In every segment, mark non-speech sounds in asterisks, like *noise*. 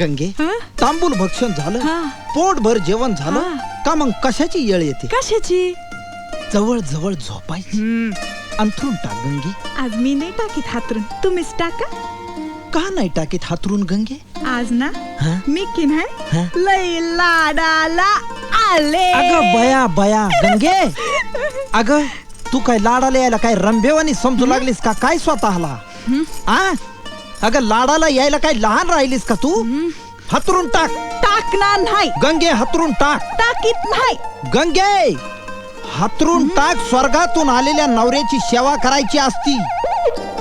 गंगे हं? तांबूल भक्षण झालं हा. पोटभर जेवण झालं हा. का मग कशाची येळ येते? कशाची? जवळ जवळ झोपायची अंथरून टाक गंगे. आज मी नाही टाकीत हातरून. तुम्हीच टाका. का नाही टाकीत हातरून गंगे? आज ना हा? मी की हा? नाही लई लाडाला आले. अगं बया बया गंगे. *laughs* अगं तू काय लाडाला यायला काय रंभेवानी समजू लागलीस का? काय स्वतःला? आ? अगं लाडाला यायला काय लहान राहिलीस का तू? हातरून टाक. टाकणार नाही. गंगे हातरून टाक. टाकीत नाही. गंगे! हातरून टाक स्वर्गातून आलेल्या नवऱ्याची सेवा करायची असती.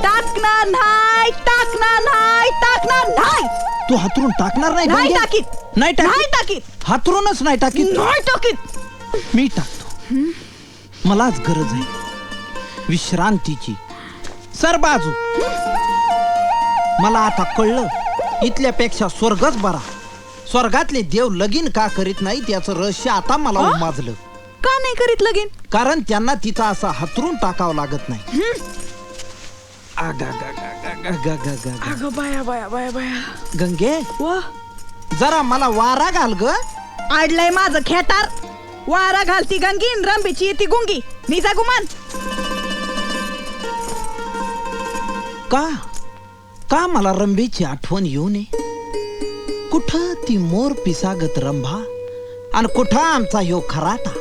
टाकणार नाही टाकणार नाही टाकणार नाही. तू हातरून टाकणार नाही नाही गंगे? टाकीत. नाही नाही टाकीत. टाकीत हातरूनच नाही टाकीत. नाही टाकीत. मी टाकतो. मलाच गरज आहे. विश्रांतीची. सर बाजू. मला आता कळलं. इथल्यापेक्षा स्वर्गच बरा. स्वर्गातले देव लगीन का करीत नाही त्याचं रहस्य आता मला अ? उमाजलं. का नाही करीत लगीन? कारण त्यांना तिथं असं हातरून टाकावं लागत नाही. आगागागागागागागा. अगं बाया बाया बाया बाया. गंगे वा. जरा मला वारा घाल ग. आडलंय माझं खेटार वारा घालती गंगीन रंबीची येती गुंगी. मी जा गुमान का? का मला रंभेची आठवण येऊ नये? कुठं ती मोर पिसागत रंभा? आणि कुठं आमचा ह्यो खराटा?